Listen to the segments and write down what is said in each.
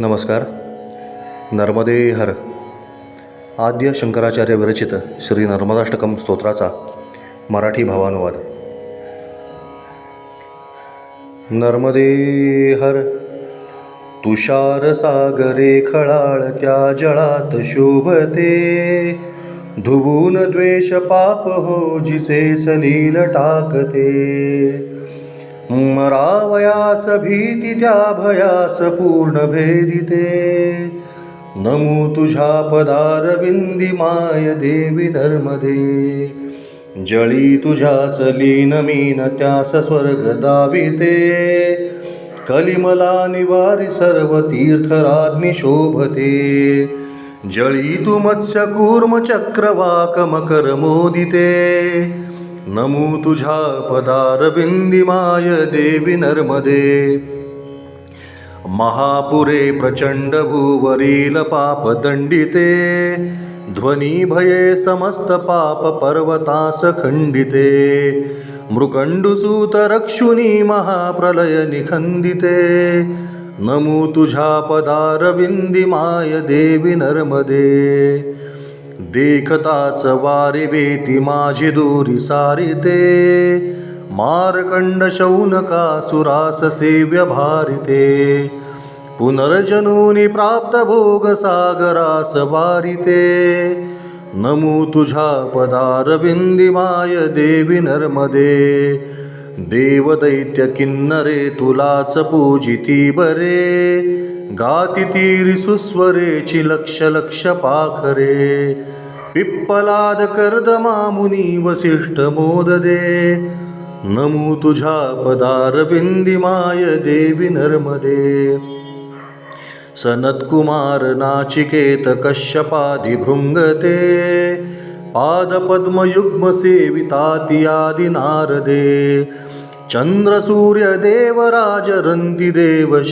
नमस्कार. नर्मदे हर. आद्य शंकराचार्य विरचित श्री नर्मदाष्टकम स्तोत्राचा मराठी भावानुवाद. नर्मदे हर. तुषार सागरे खळाळ त्या जळात शोभते. धुवून द्वेष पाप हो जिचे सलील टाकते. मरावयास भीती त्या भयास पूर्ण भेदिते नमो तुझ्या पदारविंदी माय देवी धर्मदे जळी तुझ्या चलीन मीन त्यास स्वर्ग दाविते कलिमला निवारी सर्व तीर्थराज्ञी शोभते जळी तू मत्स्य कूर्म चक्रवाक मकर मोदिते नमो तुझ्या पदारविंदिमाय देवी नर्मदे. महापुरे प्रचंड भूवरील पाप दंडिते. ध्वनी भये समस्त पाप पर्वतास खंडिते. मृकंडुसूत रक्षुनी महाप्रलय निखंदिते. नमो तुझ्या पदारविंदी देवी नर्मदे. देखताच वारे बेती माझी दोरी सारिते. मारकंड शौनका सुरास सेव्य भारिते. पुनर्जनूनी प्राप्त भोग सागरास वारिते. नमो तुझ्या पदारविंदी माय देवी नर्मदे. देवदैत्य किन्नरे तुलाच पूजिती बरे. गातीतीरी सुस्वरेची लक्ष लक्ष पाखरे. पिप्पलाद कर्दमा मुनी वसिष्ठ मोददे. नमो तुझ्या पदारविंदी माय देवी नर्मदे. सनत्कुमार नाचिकेत कश्यपादि भृङ्गते पादपद्मयुग्मसेवितातियादि नारदे. आदि नारदे चन्द्रसूर्यदेवराज रन्तिदेव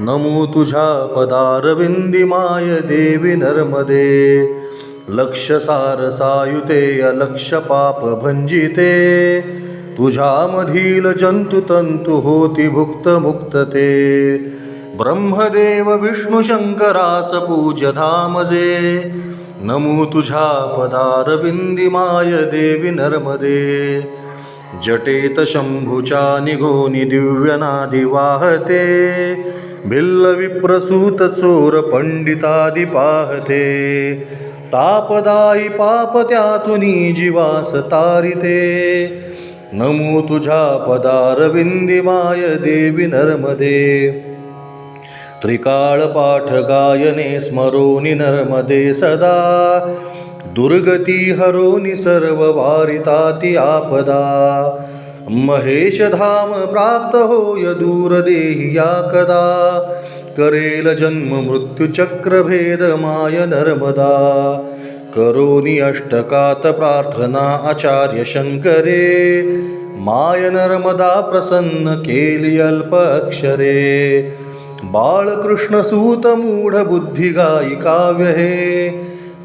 नमो तुझ्या पदारविंदी माय देवी नर्मदे। लक्षसार सायुते अलक्ष पाप भंजिते। तुझ्यामधील जंतुतंतु होती भुक्त मुक्तते। ब्रह्मदेव विष्णू शंकरास धामजे। नमो तुझ्या पदारविंदी माय देवी नर्मदे। जटेत शंभुच्या निघोनी दिव्यनादी वाहते. भिल्ल विप्रसूत चोर पंडितादि पाहते. तापदायी पाप त्यातुनी जीवास तारिते. नमो तुझ्या पदारविंदी माय देवी नर्मदे. त्रिकाळ पाठ गायने स्मरोनि नर्मदे सदा. दुर्गती हरोनि सर्व वारिताती आपदा। महेश धाम प्राप्त होय दूर या कदा करेल जन्म मृत्यू भेद माय नर्मदा। करोनी अष्टकात प्रार्थना आचार्य शंकरे माय नर्मदा प्रसन्न केली अल्प अक्षरे बाळकृष्णसूत मूढ बुद्धी गायी काव्य हे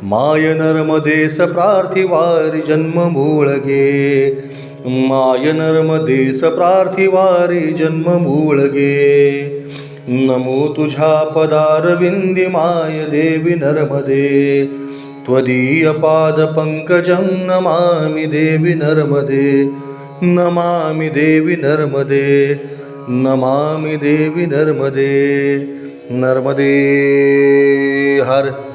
माय नर्मदेस प्रार्थी वारी जन्म मूळगे माय नर्मदेस प्रार्थी वारी जन्म मूळगे नमो तुझ्या पदारविंदी माय देवी नर्मदे. त्वदीय पादपङ्कजं नमामि देवि नर्मदे. नमामि देवि नर्मदे. नमामि देवि नर्मदे. नर्मदे. हर